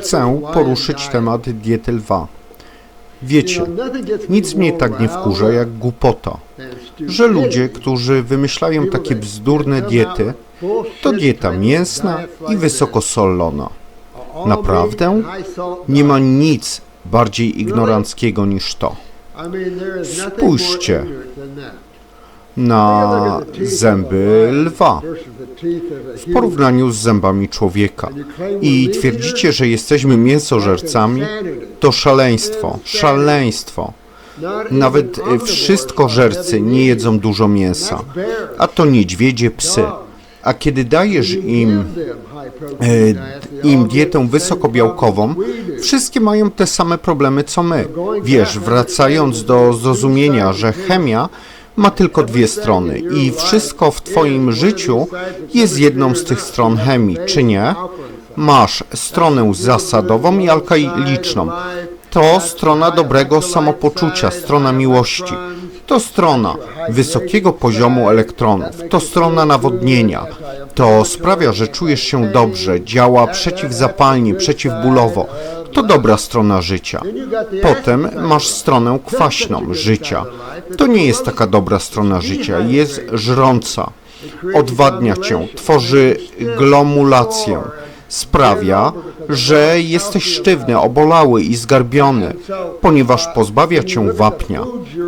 Chcę poruszyć temat diety lwa. Wiecie, nic mnie tak nie wkurza jak głupota, że ludzie, którzy wymyślają takie bzdurne diety, to dieta mięsna i wysokosolona. Naprawdę? Nie ma nic bardziej ignoranckiego niż to. Spójrzcie Na zęby lwa w porównaniu z zębami człowieka. I twierdzicie, że jesteśmy mięsożercami? To szaleństwo, szaleństwo. Nawet wszystkożercy nie jedzą dużo mięsa, a to niedźwiedzie, psy. A kiedy dajesz im, e, im dietę wysokobiałkową, wszystkie mają te same problemy co my. Wiesz, wracając do zrozumienia, że chemia ma tylko dwie strony i wszystko w Twoim życiu jest jedną z tych stron chemii, czy nie? Masz stronę zasadową i alkailiczną. To strona dobrego samopoczucia, strona miłości. To strona wysokiego poziomu elektronów. To strona nawodnienia. To sprawia, że czujesz się dobrze, działa przeciwzapalnie, przeciwbólowo. To dobra strona życia. Potem masz stronę kwaśną życia. To nie jest taka dobra strona życia, jest żrąca. Odwadnia cię, tworzy glomulację. Sprawia, że jesteś sztywny, obolały i zgarbiony, ponieważ pozbawia cię wapnia.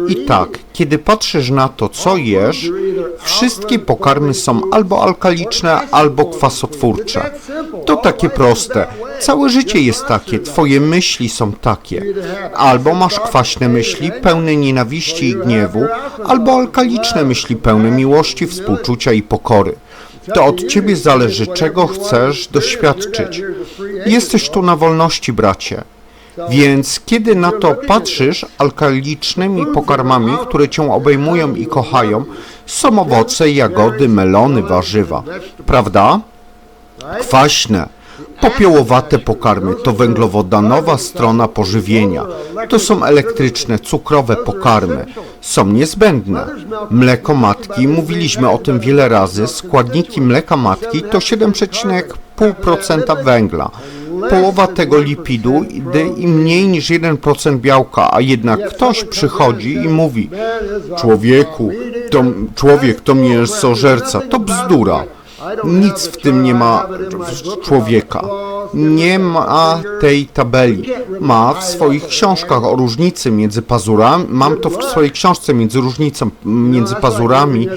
I tak, kiedy patrzysz na to, co jesz, wszystkie pokarmy są albo alkaliczne, albo kwasotwórcze. To takie proste. Całe życie jest takie, twoje myśli są takie. Albo masz kwaśne myśli, pełne nienawiści i gniewu, albo alkaliczne myśli, pełne miłości, współczucia i pokory. To od ciebie zależy, czego chcesz doświadczyć. Jesteś tu na wolności, bracie. Więc kiedy na to patrzysz, alkalicznymi pokarmami, które cię obejmują i kochają, są owoce, jagody, melony, warzywa. Prawda? Kwaśne, popiołowate pokarmy to węglowodanowa strona pożywienia. To są elektryczne, cukrowe pokarmy. Są niezbędne. Mleko matki, mówiliśmy o tym wiele razy, składniki mleka matki to 7,5% węgla. Połowa tego lipidu i mniej niż 1% białka, a jednak ktoś przychodzi i mówi Człowieku, to, człowiek to mięsożerca, to bzdura. Nic w tym nie ma człowieka. Nie ma tej tabeli. Ma w swoich książkach o różnicy między pazurami. Mam to w swojej książce między różnicą między pazurami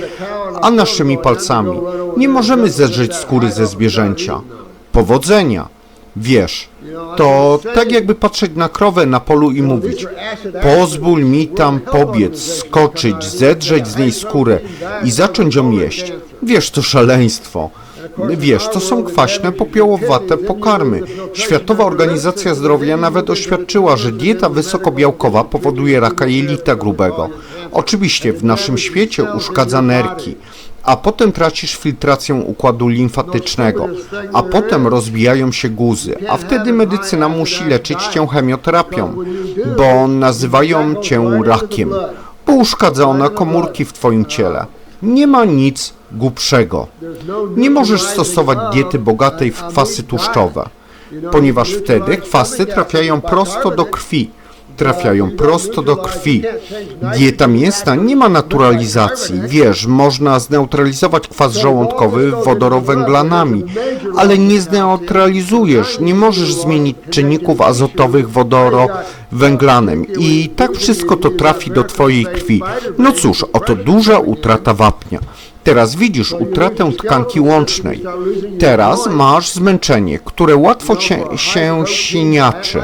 a naszymi palcami. Nie możemy zedrzeć skóry ze zwierzęcia. Powodzenia. Wiesz, to tak jakby patrzeć na krowę na polu i mówić Pozwól mi tam pobiec, skoczyć, zedrzeć z niej skórę i zacząć ją jeść. Wiesz, to szaleństwo. Wiesz, to są kwaśne, popiołowate pokarmy. Światowa Organizacja Zdrowia nawet oświadczyła, że dieta wysokobiałkowa powoduje raka jelita grubego. Oczywiście w naszym świecie uszkadza nerki, a potem tracisz filtrację układu limfatycznego, a potem rozbijają się guzy, a wtedy medycyna musi leczyć cię chemioterapią, bo nazywają cię rakiem, bo uszkadza ona komórki w twoim ciele. Nie ma nic głupszego. Nie możesz stosować diety bogatej w kwasy tłuszczowe, ponieważ wtedy kwasy trafiają prosto do krwi. Trafiają prosto do krwi. Dieta mięsna nie ma naturalizacji. Wiesz, można zneutralizować kwas żołądkowy wodorowęglanami, ale nie zneutralizujesz, nie możesz zmienić czynników azotowych wodorowęglanem i tak wszystko to trafi do twojej krwi. No cóż, oto duża utrata wapnia. Teraz widzisz utratę tkanki łącznej. Teraz masz zmęczenie, które łatwo się, się siniaczy.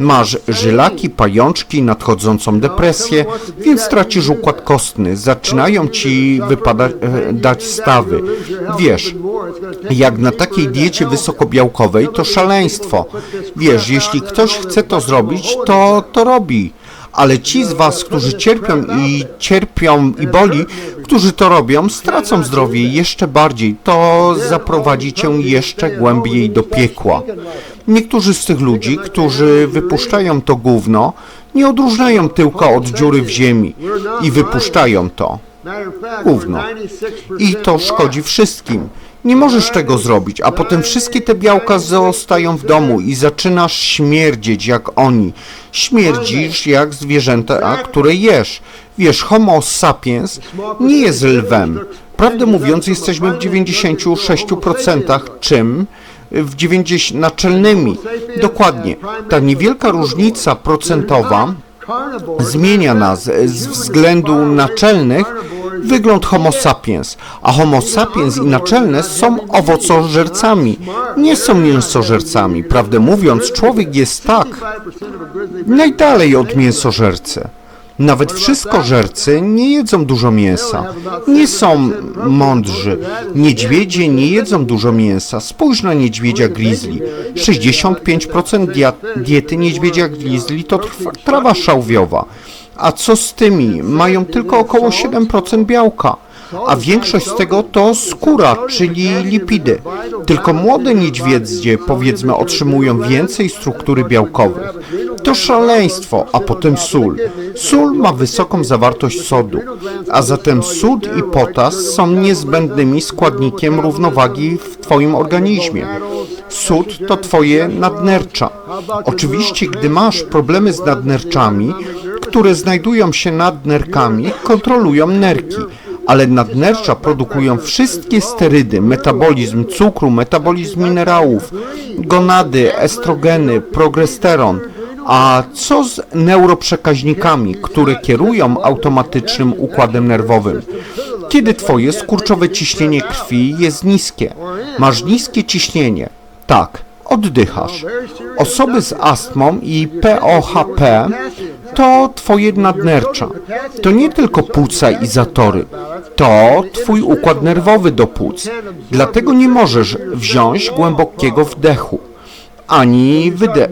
Masz żylaki, pajączki, nadchodzącą depresję, więc tracisz układ kostny. Zaczynają ci wypadać e, stawy. Wiesz, jak na takiej diecie wysokobiałkowej to szaleństwo. Wiesz, jeśli ktoś chce to zrobić, to to robi ale ci z was, którzy cierpią i cierpią i boli, którzy to robią, stracą zdrowie jeszcze bardziej. To zaprowadzi cię jeszcze głębiej do piekła. Niektórzy z tych ludzi, którzy wypuszczają to gówno, nie odróżniają tyłka od dziury w ziemi i wypuszczają to. Gówno. I to szkodzi wszystkim. Nie możesz tego zrobić, a potem wszystkie te białka zostają w domu i zaczynasz śmierdzieć jak oni. Śmierdzisz jak zwierzęta, które jesz. Wiesz, Homo sapiens nie jest lwem. Prawdę mówiąc, jesteśmy w 96% czym? W 90 naczelnymi. Dokładnie. Ta niewielka różnica procentowa zmienia nas z względu naczelnych wygląd Homo sapiens, a Homo sapiens i naczelne są owocożercami, nie są mięsożercami. Prawdę mówiąc, człowiek jest tak najdalej od mięsożercy. Nawet wszystkożercy nie jedzą dużo mięsa. Nie są mądrzy. Niedźwiedzie nie jedzą dużo mięsa. Spójrz na niedźwiedzia grizzly. 65% dia- diety niedźwiedzia grizzly to trawa szałwiowa. A co z tymi? Mają tylko około 7% białka. A większość z tego to skóra, czyli lipidy. Tylko młode niedźwiedzie, powiedzmy, otrzymują więcej struktury białkowych. To szaleństwo, a potem sól. Sól ma wysoką zawartość sodu, a zatem sód i potas są niezbędnymi składnikiem równowagi w Twoim organizmie. Sód to Twoje nadnercza. Oczywiście, gdy masz problemy z nadnerczami, które znajdują się nad nerkami, kontrolują nerki ale nadnercza produkują wszystkie sterydy, metabolizm cukru, metabolizm minerałów, gonady, estrogeny, progesteron. A co z neuroprzekaźnikami, które kierują automatycznym układem nerwowym? Kiedy twoje skurczowe ciśnienie krwi jest niskie, masz niskie ciśnienie, tak, oddychasz. Osoby z astmą i POHP to twoje nadnercza. To nie tylko płuca i zatory. To twój układ nerwowy do płuc. Dlatego nie możesz wziąć głębokiego wdechu ani wyde...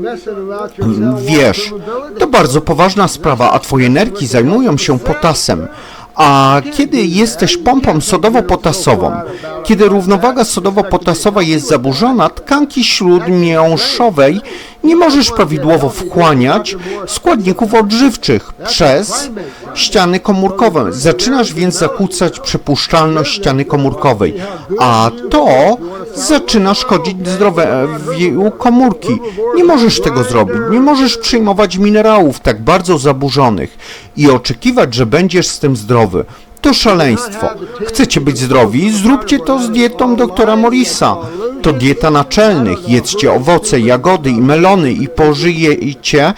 Wiesz, to bardzo poważna sprawa, a twoje nerki zajmują się potasem. A kiedy jesteś pompą sodowo-potasową, kiedy równowaga sodowo-potasowa jest zaburzona, tkanki śródmiąższowej nie możesz prawidłowo wchłaniać składników odżywczych przez ściany komórkowe. Zaczynasz więc zakłócać przepuszczalność ściany komórkowej, a to zaczyna szkodzić zdrowiu komórki. Nie możesz tego zrobić, nie możesz przyjmować minerałów tak bardzo zaburzonych i oczekiwać, że będziesz z tym zdrowy. To szaleństwo. Chcecie być zdrowi? Zróbcie to z dietą doktora Morisa. To dieta naczelnych. Jedzcie owoce, jagody i melony i pożyjecie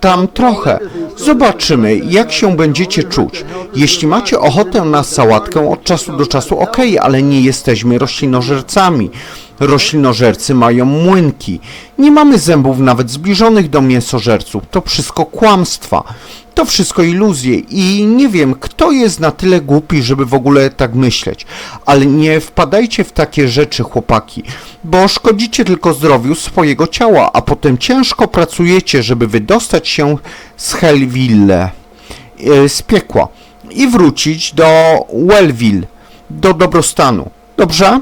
tam trochę. Zobaczymy, jak się będziecie czuć. Jeśli macie ochotę na sałatkę od czasu do czasu, ok, ale nie jesteśmy roślinożercami. Roślinożercy mają młynki. Nie mamy zębów nawet zbliżonych do mięsożerców. To wszystko kłamstwa. To wszystko iluzje i nie wiem, kto jest na tyle głupi, żeby w ogóle tak myśleć. Ale nie wpadajcie w takie rzeczy, chłopaki, bo szkodzicie tylko zdrowiu swojego ciała, a potem ciężko pracujecie, żeby wydostać się z Hellville, e, z piekła i wrócić do Wellville, do dobrostanu. Dobrze?